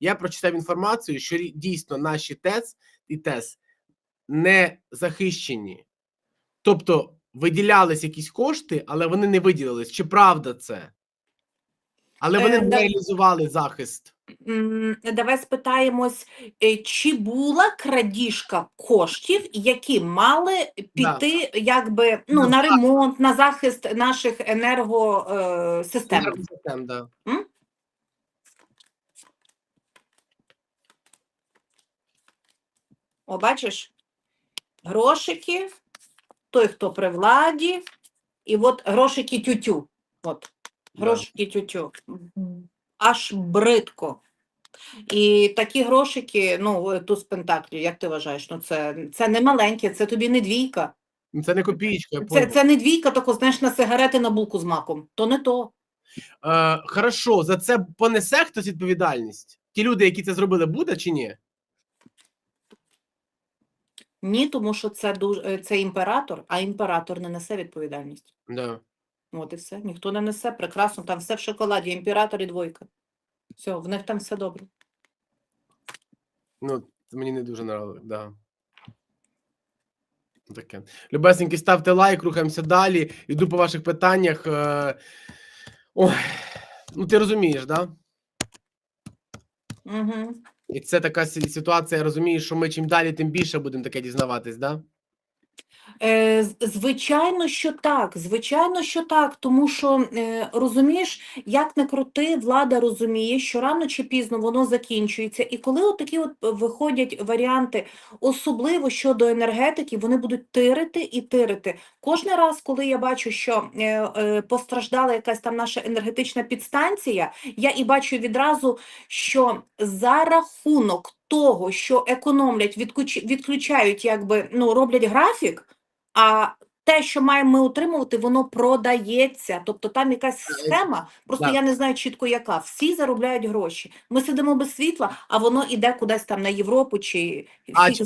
Я прочитав інформацію, що дійсно наші ТЕЦ і ТЕС не захищені. Тобто виділялись якісь кошти, але вони не виділились. Чи правда це? Але вони Е, не реалізували захист. М, Давай спитаємось, е, чи була крадіжка коштів, які мали піти якби ну На на ремонт, на захист наших енергосистем? Енергосистем, да. О, бачиш, грошики, той, хто при владі, і от грошики тютю. От, грошики тютю. Аж бридко. І такі грошики, ну, тут з Пентаклі, як ти вважаєш? Ну, це, це не маленьке, це тобі не двійка. Ну, Це не копієчка. я Це, це не двійка, тако, знаєш, на сигарети на булку з маком. То не то. Е, хорошо, за це понесе хтось відповідальність? Ті люди, які це зробили, буде чи ні? Ні, тому що це дуже це імператор, а імператор не несе відповідальність. Да. От і все. Ніхто не несе. Прекрасно, там все в шоколаді, імператор і двойка. Все, в них там все добре. Ну, мені не дуже нравилось, да. Таке. Любесеньки, ставте лайк, рухаємося далі. Йду по ваших питаннях. Е... Ой, ну ти розумієш, да? Угу. І це така ситуація, я розумію, що ми чим далі, тим більше будемо таке дізнаватись, да? Е, звичайно, що так. Звичайно, що так. Тому що е, розумієш, як не крути, влада розуміє, що рано чи пізно воно закінчується. І коли от такі от виходять варіанти, особливо щодо енергетики, вони будуть тирити і тирити. Кожний раз, коли я бачу, що е, постраждала якась там наша енергетична підстанція, я і бачу відразу, що за рахунок того, що економлять, відключ- відключають, якби ну роблять графік. А те, що маємо ми отримувати, воно продається. Тобто там якась схема, просто так. я не знаю чітко яка. Всі заробляють гроші. Ми сидимо без світла, а воно іде кудись там на Європу чи А чи.